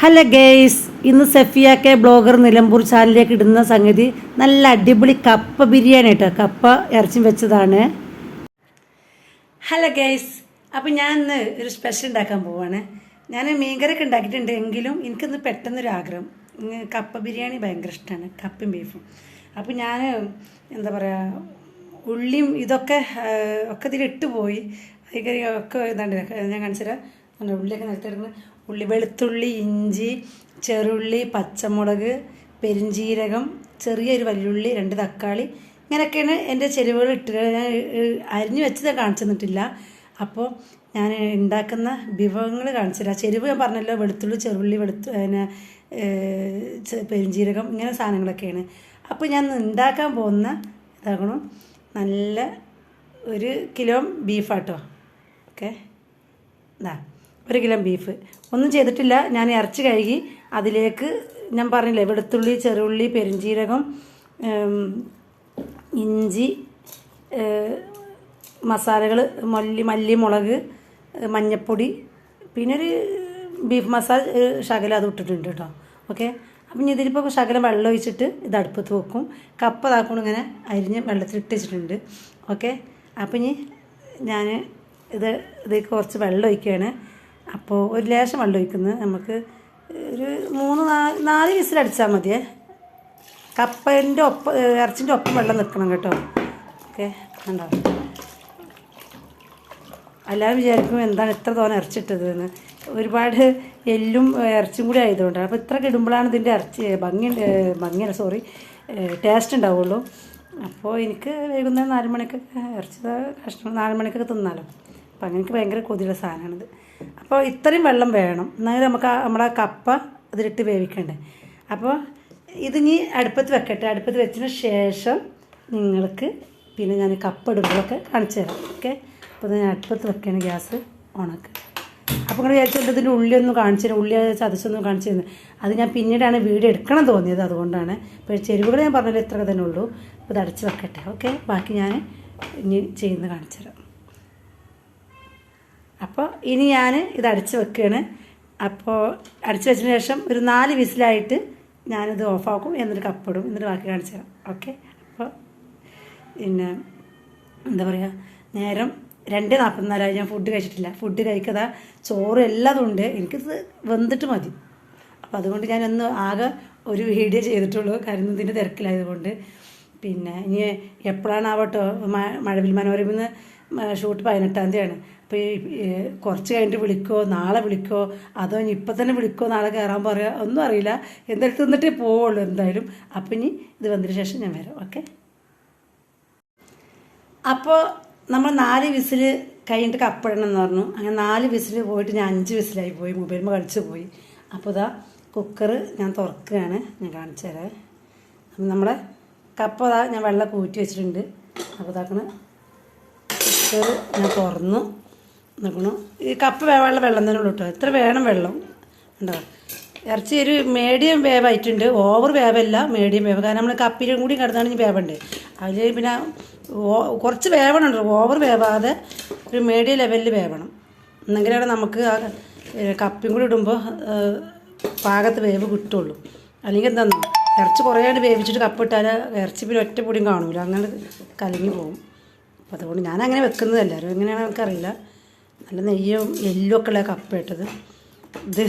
Hello guys ഇന്ന് സഫിയാക്കെ blogger Nilambur ചാനലിലേക്ക് ഇടുന്ന സംഗതി നല്ല അടിപൊളി കപ്പ ബിരിയാണി കേട്ടോ. കപ്പ ഇറച്ചി വെച്ചതാണ്. ഹലോ ഗെയ്സ് അപ്പം ഞാൻ ഇന്ന് ഒരു സ്പെഷ്യൽ ഉണ്ടാക്കാൻ പോവാണ്. ഞാൻ മീൻകറിയൊക്കെ ഉണ്ടാക്കിയിട്ടുണ്ട് എങ്കിലും എനിക്കിന്ന് പെട്ടെന്നൊരു ആഗ്രഹം കപ്പ ബിരിയാണി ഭയങ്കര ഇഷ്ടമാണ് കപ്പയും ബീഫും. അപ്പം ഞാൻ എന്താ പറയുക ഉള്ളിയും ഇതൊക്കെ ഒക്കെ ഇതിലിട്ട് പോയി. ഒക്കെ ഇതാണ്ട് ഞാൻ കാണിച്ചുതരാം. ഉള്ളിയൊക്കെ നിലത്തെടുക്കുന്നത് ഉള്ളി വെളുത്തുള്ളി ഇഞ്ചി ചെറുള്ളി പച്ചമുളക് പെരിഞ്ചീരകം ചെറിയൊരു വല്ലുള്ളി രണ്ട് തക്കാളി ഇങ്ങനെയൊക്കെയാണ് എന്റെ ചെരുവുകൾ ഇട്ട് ഞാൻ അരിഞ്ഞു വെച്ചത് കാണിച്ചു തന്നിട്ടില്ല. അപ്പോൾ ഞാൻ ഉണ്ടാക്കുന്ന വിഭവങ്ങൾ കാണിച്ചു തരാം. ചെരുവ് ഞാൻ പറഞ്ഞല്ലോ വെളുത്തുള്ളി ചെറുള്ളി വെളുത്തു പിന്നെ ഏഹ്, പെരിഞ്ചീരകം ഇങ്ങനെ സാധനങ്ങളൊക്കെയാണ്. അപ്പോൾ ഞാൻ ഉണ്ടാക്കാൻ പോകുന്ന ഇതാകണം നല്ല ഒരു കിലോ ബീഫാട്ടോ. ഓക്കെ. ഇതാ ഒരു കിലോ ബീഫ് ഒന്നും ചെയ്തിട്ടില്ല. ഞാൻ ഇറച്ചി കഴുകി അതിലേക്ക് ഞാൻ പറഞ്ഞില്ലേ വെളുത്തുള്ളി ചെറുള്ളി പെരിഞ്ചീരകം ഇഞ്ചി മസാലകൾ മല്ലി മല്ലി മുളക് മഞ്ഞപ്പൊടി പിന്നെ ഒരു ബീഫ് മസാല ശകലം അത് ഇട്ടിട്ടുണ്ട് കേട്ടോ ഓക്കെ? അപ്പം ഇനി ഇതിലിപ്പോൾ ശകലം വെള്ളം ഒഴിച്ചിട്ട് ഇത് അടുപ്പത്ത് വെക്കും. കപ്പ ഇതാക്കണം ഇങ്ങനെ അരിഞ്ഞ് വെള്ളത്തിൽ ഇട്ട് വെച്ചിട്ടുണ്ട്. ഓക്കെ? അപ്പം ഇനി ഞാൻ ഇത് ഇതിലേക്ക് കുറച്ച് വെള്ളം ഒഴിക്കുകയാണ് അപ്പോൾ ഒരു ലേശം വെള്ളം ഒഴിക്കുന്നത് നമുക്ക് ഒരു മൂന്ന് നാല് നാല് വിസിലടിച്ചാൽ മതിയേ. കപ്പന്റെ ഒപ്പം ഇറച്ചിന്റെ ഒപ്പം വെള്ളം നിൽക്കണം കേട്ടോ. ഓക്കെ കണ്ടോ? എല്ലാവരും വിചാരിക്കും എന്താണ് ഇത്ര തോന്നെ ഇറച്ചിട്ടത് എന്ന്. ഒരുപാട് എല്ലും ഇറച്ചിയും കൂടി ആയതുകൊണ്ടാണ്. അപ്പോൾ ഇത്ര ഇടുമ്പോഴാണ് ഇതിന്റെ ഇറച്ചി ഭംഗി ഭംഗിയല്ല സോറി ടേസ്റ്റ് ഉണ്ടാവുള്ളൂ. അപ്പോൾ എനിക്ക് വൈകുന്നേരം നാല് മണിക്കൊക്കെ ഇറച്ചി കഷ്ണം നാല് മണിക്കൊക്കെ തിന്നാലോ. അപ്പോൾ അങ്ങനെ എനിക്ക് ഭയങ്കര കൊതിയുള്ള സാധനമാണിത്. അപ്പോൾ ഇത്രയും വെള്ളം വേണം. എന്നാൽ നമുക്ക് നമ്മുടെ കപ്പ അതിലിട്ട് വേവിക്കണ്ടേ. അപ്പോൾ ഇതിനി അടുപ്പത്ത് വെക്കട്ടെ. അടുപ്പത്ത് വെച്ചതിന് ശേഷം നിങ്ങൾക്ക് പിന്നെ ഞാൻ കപ്പ ഇടുമ്പോഴൊക്കെ കാണിച്ചു തരാം. ഓക്കെ? അപ്പോൾ ഞാൻ അടുപ്പത്ത് വെക്കുകയാണ് ഗ്യാസ് ഓണാക്കുക അപ്പോൾ നിങ്ങൾ വിചാരിച്ചിട്ട് ഇതിന്റെ ഉള്ളിയൊന്നും കാണിച്ചു തരും. ഉള്ളി ചതച്ചൊന്നും കാണിച്ചു തരുന്നത് അത് ഞാൻ പിന്നീടാണ് വീഡിയോ എടുക്കണം തോന്നിയത് അതുകൊണ്ടാണ്. ഇപ്പോൾ ചെരുവുകൾ ഞാൻ പറഞ്ഞാൽ ഇത്ര തന്നെ ഉള്ളൂ. അപ്പോൾ ഇത് അടച്ച് വെക്കട്ടെ. ഓക്കെ? ബാക്കി ഞാൻ ഇനി ചെയ്യുന്നത് കാണിച്ചു തരാം. അപ്പോൾ ഇനി ഞാൻ ഇത് അടച്ച് വെക്കുകയാണ് അപ്പോൾ അടച്ച് വെച്ചതിന് ശേഷം ഒരു നാല് വിസിലായിട്ട് ഞാനിത് ഓഫാക്കും എന്നിട്ട് കപ്പിടും എന്നിട്ട് ബാക്കി കാണിച്ചു തരാം. ഓക്കെ? അപ്പോൾ പിന്നെ എന്താ പറയുക നേരം രണ്ട് നാൽപ്പത്തിനാലായി. ഞാൻ ഫുഡ് കഴിച്ചിട്ടില്ല. ഫുഡ് കഴിക്കാതെ ചോറ് എല്ലാതും ഉണ്ട്. എനിക്കിത് വെന്തിട്ട് മതി. അപ്പോൾ അതുകൊണ്ട് ഞാൻ ഒന്ന് ആകെ ഒരു വീഡിയോ ചെയ്തിട്ടുള്ളൂ. കാരണം ഇതിന്റെ തിരക്കിലായതുകൊണ്ട്. പിന്നെ ഇനി എപ്പോഴാണാവട്ടോ മഴവിൽ മനോരമന്ന് ഷൂട്ട് പതിനെട്ടാം തീയതിയാണ്. അപ്പോൾ ഈ കുറച്ച് കഴിഞ്ഞിട്ട് വിളിക്കോ നാളെ വിളിക്കോ അതോ ഇനി ഇപ്പം തന്നെ വിളിക്കോ നാളെ കയറാൻ പറയുക ഒന്നും അറിയില്ല. എന്തായാലും തിന്നിട്ടേ പോവുള്ളൂ എന്തായാലും. അപ്പം ഇനി ഇത് വന്നതിന് ശേഷം ഞാൻ വരാം. ഓക്കെ? അപ്പോൾ നമ്മൾ നാല് വിസിൽ കഴിഞ്ഞിട്ട് കപ്പിടണം എന്ന് പറഞ്ഞു. അങ്ങനെ നാല് വിസിൽ പോയിട്ട് ഞാൻ അഞ്ച് വിസിലായി പോയി. മൊബൈലിൽ കളിച്ച് പോയി. അപ്പോൾ ഇതാ കുക്കർ ഞാൻ തുറക്കുകയാണ്. ഞാൻ കാണിച്ചു തരാം. അപ്പം നമ്മളെ കപ്പ ഞാൻ വെള്ളം കൂറ്റി വെച്ചിട്ടുണ്ട്. അപ്പോൾ ഇതാക്കണ കുക്കർ ഞാൻ തുറന്നു. നോക്കണു ഈ കപ്പ് വേവാനുള്ള വെള്ളം തന്നെ ഉള്ളൂ കേട്ടോ. എത്ര വേണം വെള്ളം? ഉണ്ടോ ഇറച്ചി ഒരു മീഡിയം വേവായിട്ടുണ്ട് ഓവർ വേവല്ല മീഡിയം വേവ്. കാരണം നമ്മൾ കപ്പിലും കൂടി കിടന്നാണെങ്കിൽ വേവണ്ടേ. അതിൽ പിന്നെ കുറച്ച് വേവണുണ്ട് ഓവർ വേവാതെ ഒരു മീഡിയം ലെവലിൽ വേവണം. എന്നെങ്കിലാണ് നമുക്ക് ആ കപ്പിയും കൂടി ഇടുമ്പോൾ പാകത്ത് വേവ് കിട്ടുള്ളൂ. അല്ലെങ്കിൽ എന്താണെന്നോ ഇറച്ചി കുറേ വേവിച്ചിട്ട് കപ്പ് കപ്പിട്ടാൽ ഇറച്ചി പിന്നെ ഒറ്റ പൊടിയും കാണൂല. അങ്ങനെ കലങ്ങി പോകും അപ്പോൾ അതുകൊണ്ട് ഞാൻ അങ്ങനെ വെക്കുന്നത് എല്ലാവരും എങ്ങനെയാണ് എനിക്കറിയില്ല. നല്ല നെയ്യും എല്ലും ഒക്കെ ഉള്ള കപ്പ ഇട്ടത്. ഇത്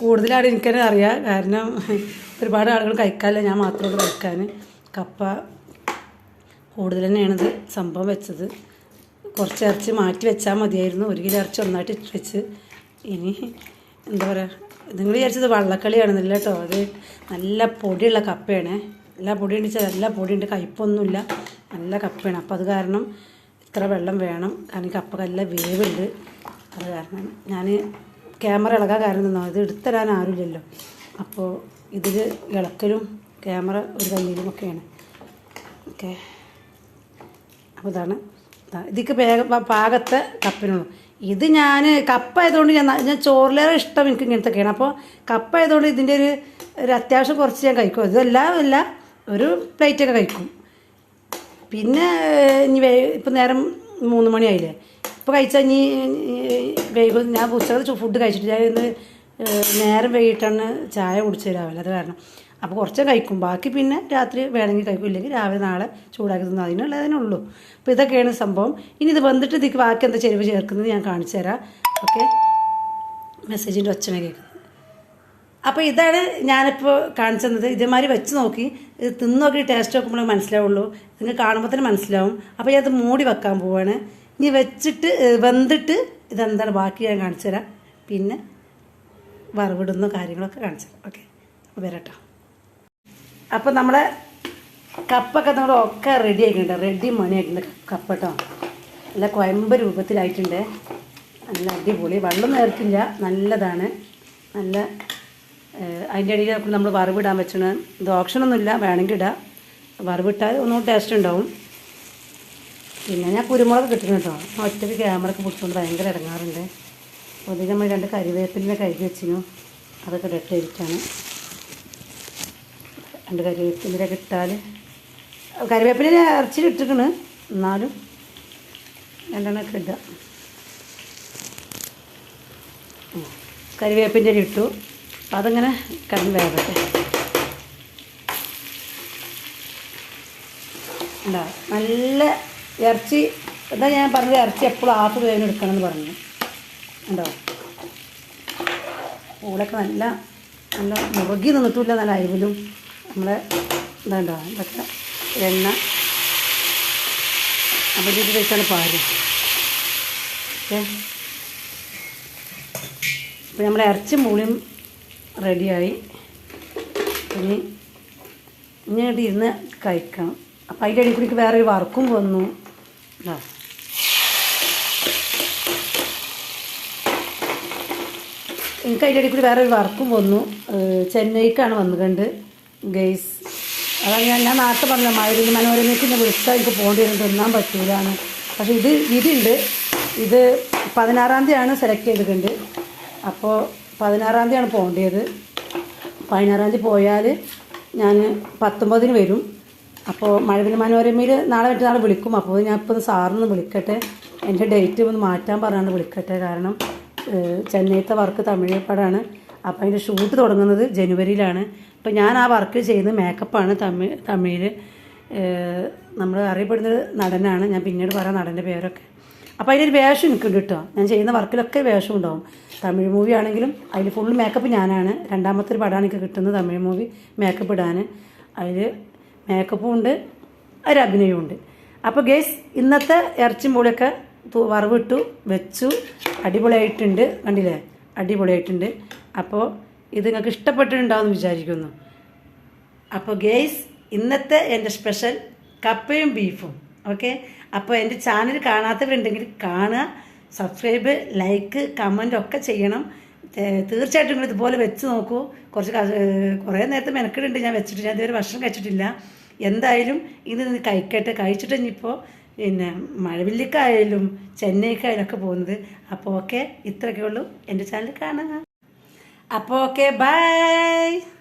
കൂടുതലാണ് എനിക്കെന്നെ അറിയാം. കാരണം ഒരുപാട് ആളുകൾ കഴിക്കാറില്ല. ഞാൻ മാത്രമേ കഴിക്കാൻ കപ്പ കൂടുതൽ തന്നെയാണിത് സംഭവം വെച്ചത്. കുറച്ച് ഇറച്ചി മാറ്റി വെച്ചാൽ മതിയായിരുന്നു. ഒരു കിലോ ഇറച്ചി ഒന്നായിട്ട് ഇട്ട് വെച്ച്. ഇനി എന്താ പറയുക നിങ്ങൾ വിചാരിച്ചത് വള്ളക്കളിയാണെന്നില്ല കേട്ടോ. അത് നല്ല പൊടിയുള്ള കപ്പയാണ്. എല്ലാ പൊടിയുണ്ട് വെച്ചാൽ നല്ല പൊടിയുണ്ട്. കയ്പൊന്നുമില്ല. നല്ല കപ്പയാണ്. അപ്പോൾ അത് കാരണം ഇത്ര വെള്ളം വേണം. കാരണം ഈ കപ്പ നല്ല വേവുണ്ട്. അത് കാരണം ഞാൻ ക്യാമറ ഇളകാൻ കാരണം നിന്നോ ഇത് എടുത്തരാൻ ആരുമില്ലല്ലോ. അപ്പോൾ ഇതിൽ ഇളക്കലും ക്യാമറ ഒരു കയ്യിലും ഒക്കെയാണ്. ഓക്കെ. അപ്പോൾ ഇതാണ്. ഇതാ ഇതിക്ക് പാകത്തെ കപ്പിനുള്ളൂ. ഇത് ഞാൻ കപ്പ ആയതുകൊണ്ട് ഞാൻ ഞാൻ ചോറിലേറെ ഇഷ്ടം എനിക്ക് ഇങ്ങനത്തെയൊക്കെയാണ് അപ്പോൾ കപ്പ ആയതുകൊണ്ട് ഇതിന്റെ ഒരു ഒരു അത്യാവശ്യം കുറച്ച് ഞാൻ കഴിക്കും. ഇതെല്ലാം അല്ല ഒരു പ്ലേറ്റൊക്കെ കഴിക്കും. പിന്നെ ഇനി വേ ഇപ്പം നേരം മൂന്ന് മണിയായില്ലേ? ഇപ്പോൾ കഴിച്ചാൽ ഇനി വൈകും ഞാൻ ഉച്ചക്കത്തെ ഫുഡ് കഴിച്ചിട്ട് ഞാൻ ഇന്ന് നേരം വൈകിട്ടാണ് ചായ കുടിച്ച് രാവിലെ. അത് കാരണം. അപ്പോൾ കുറച്ച് കഴിക്കും. ബാക്കി പിന്നെ രാത്രി വേണമെങ്കിൽ കഴിക്കും. ഇല്ലെങ്കിൽ രാവിലെ നാളെ ചൂടാക്കി തിന്നു അതിനുള്ളതിനേ ഉള്ളൂ. അപ്പോൾ ഇതൊക്കെയാണ് സംഭവം. ഇനി ഇത് വന്നിട്ട് ഇതിക്ക് ബാക്കി എന്താ ചെരുവ് ചേർക്കുന്നത് ഞാൻ കാണിച്ചു തരാം. ഓക്കെ? മെസ്സേജിന്റെ ഒച്ചന കേൾക്കുന്നത് അപ്പോൾ ഇതാണ് ഞാനിപ്പോൾ കാണിച്ചു തന്നത് ഇതേമാതിരി വെച്ച് നോക്കി. ഇത് തിന്ന് നോക്കി ടേസ്റ്റ് നോക്കുമ്പോൾ മനസ്സിലാവുള്ളൂ. നിങ്ങൾ കാണുമ്പോൾ തന്നെ മനസ്സിലാവും. അപ്പോൾ ഞാനത് മൂടി വെക്കാൻ പോവാണ്. ഇനി വെച്ചിട്ട് വെന്തിട്ട് ഇതെന്താണ്? ബാക്കി ഞാൻ കാണിച്ചു തരാം. പിന്നെ വറവിടുന്ന കാര്യങ്ങളൊക്കെ കാണിച്ചു തരാം. ഓക്കെ. അപ്പോൾ വരട്ടോ. അപ്പോൾ നമ്മളെ കപ്പൊക്കെ നമ്മൾ ഒക്കെ റെഡി ആക്കിയിട്ടുണ്ട് റെഡി മണി ആക്കിയിട്ടുണ്ട് കപ്പ് കേട്ടോ. നല്ല കൊയമ്പ് രൂപത്തിലായിട്ടുണ്ട്. നല്ല അടിപൊളി. വെള്ളം നേർക്കില്ല. നല്ലതാണ്. നല്ല അതിന്റെ ഇടയിൽ നമ്മൾ വറവിടാൻ വെച്ചാണ് ഇത് ഓപ്ഷനൊന്നുമില്ല വേണമെങ്കിൽ ഇടാം. വറവിട്ടാൽ ഒന്നും ടേസ്റ്റ് ഉണ്ടാവും. പിന്നെ ഞാൻ കുരുമുളക് കിട്ടുന്നു കേട്ടോ. ഒറ്റയ്ക്ക് ക്യാമറക്ക് പിടിച്ചുകൊണ്ട് ഭയങ്കര ഇറങ്ങാറുണ്ട് ഇതിൽ നമ്മൾ രണ്ട് കരിവേപ്പിലിനെ കഴുകി വെച്ചിരുന്നു. അതൊക്കെ ഇട്ടിരിക്കുകയാണ് രണ്ട് കരിവേപ്പിലൊക്കെ ഇട്ടാൽ ഇറച്ചി ഇട്ടിക്കണ് എന്നാലും രണ്ടെണ്ണമൊക്കെ ഇടുക. കരിവേപ്പിന്റെ ഇട്ടു. അതങ്ങനെ കടന്ന് വേവട്ടെ. ഉണ്ടോ നല്ല ഇറച്ചി എന്താ ഞാൻ പറഞ്ഞത് ഇറച്ചി എപ്പോഴും ഹാഫ് വേവിന് എടുക്കണം എന്ന് പറഞ്ഞു. ഉണ്ടോ പൂളൊക്കെ നല്ല നല്ല മുറുകി നിന്നിട്ടില്ല നല്ല അരിവിലും. നമ്മളെ ഇതുണ്ടോ? ഇതൊക്കെ എണ്ണ. അപ്പം ഇത് വെച്ചാണ് പാൽ ഓക്കെ ഇപ്പം നമ്മുടെ ഇറച്ചി മൂളിയും റെഡിയായി. ഇനി ഇനി അങ്ങോട്ട് ഇരുന്ന് കഴിക്കണം. അപ്പം അതിന്റെ ഇടയിൽ കൂടി വേറൊരു വർക്കും വന്നു. എനിക്ക് അതിന്റെ ഇടയിൽ കൂടി വേറൊരു വർക്കും വന്നു. ചെന്നൈക്കാണ് വന്നുകൊണ്ട് ഗെയ്സ് അതാണ് ഞാൻ ഞാൻ നാട്ടിൽ പറഞ്ഞ മഴയിൽ മനോരമയ്ക്ക് ഇന്ന് വിളിച്ചാൽ എനിക്ക് പോകേണ്ടി വരും തിന്നാൻ പറ്റൂലാണ് പക്ഷേ ഇത് ഇതുണ്ട്. ഇത് പതിനാറാം തീയതിയാണ് സെലക്ട് ചെയ്തിട്ടുണ്ട് അപ്പോൾ പതിനാറാം തീയതിയാണ് പോകേണ്ടത്. പതിനാറാം തീയതി പോയാൽ ഞാൻ പത്തൊമ്പതിന് വരും. അപ്പോൾ മഴവിൽ മനോരമയിൽ നാളെ മറ്റന്നാൾ വിളിക്കും. അപ്പോൾ ഞാൻ ഇപ്പോൾ സാറിന് വിളിക്കട്ടെ. എന്റെ ഡേറ്റ് ഒന്ന് മാറ്റാൻ പറഞ്ഞാണ് വിളിക്കട്ടെ. കാരണം ചെന്നൈത്തെ വർക്ക് തമിഴ് പടമാണ് അപ്പോൾ അതിന്റെ ഷൂട്ട് തുടങ്ങുന്നത് ജനുവരിയിലാണ്. അപ്പോൾ ഞാൻ ആ വർക്ക് ചെയ്യുന്നത് മേക്കപ്പാണ് തമിഴ് തമിഴിൽ നമ്മൾ അറിയപ്പെടുന്നൊരു നടനാണ്. ഞാൻ പിന്നീട് പറയാം നടന്റെ പേരൊക്കെ. അപ്പോൾ അതിലൊരു വേഷം എനിക്കുണ്ട് കേട്ടോ. ഞാൻ ചെയ്യുന്ന വർക്കിലൊക്കെ വേഷം ഉണ്ടാവും. തമിഴ് മൂവി ആണെങ്കിലും അതിൽ ഫുൾ മേക്കപ്പ് ഞാനാണ്. രണ്ടാമത്തെ ഒരു പടമാണ് എനിക്ക് കിട്ടുന്നത് തമിഴ് മൂവി മേക്കപ്പ് ഇടാൻ അതിൽ മേക്കപ്പും ഉണ്ട് ഒരു അഭിനയവും ഉണ്ട്. അപ്പോൾ ഗേസ് ഇന്നത്തെ ഇറച്ചി മൂളിയൊക്കെ വറവിട്ടു വെച്ചു. അടിപൊളിയായിട്ടുണ്ട്. കണ്ടില്ലേ? അടിപൊളിയായിട്ടുണ്ട്. അപ്പോൾ ഇത് നിങ്ങൾക്ക് ഇഷ്ടപ്പെട്ടിട്ടുണ്ടാവുമെന്ന് വിചാരിക്കുന്നു. അപ്പോൾ ഗേസ് ഇന്നത്തെ എന്റെ സ്പെഷ്യൽ കപ്പയും ബീഫും ഓക്കെ? അപ്പോൾ എന്റെ ചാനൽ കാണാത്തവരുണ്ടെങ്കിൽ കാണുക സബ്സ്ക്രൈബ് ലൈക്ക് കമന്റ് ഒക്കെ ചെയ്യണം. തീർച്ചയായിട്ടും നിങ്ങൾ ഇതുപോലെ വെച്ച് നോക്കൂ. കുറച്ച് കുറേ നേരത്തെ മെനക്കെടുണ്ട് ഞാൻ വെച്ചിട്ട്. ഞാൻ ഇതുവരെ ഭക്ഷണം കഴിച്ചിട്ടില്ല. എന്തായാലും ഇത് കഴിക്കട്ടെ. കഴിച്ചിട്ട് ഇനിയിപ്പോൾ പിന്നെ മഴവില്ലിക്കായാലും ചെന്നൈക്കായാലും ഒക്കെ പോകുന്നത്. അപ്പോൾ ഓക്കെ ഇത്രയൊക്കെ ഉള്ളൂ. എന്റെ ചാനൽ കാണുക. അപ്പോൾ ഓക്കെ ബൈ.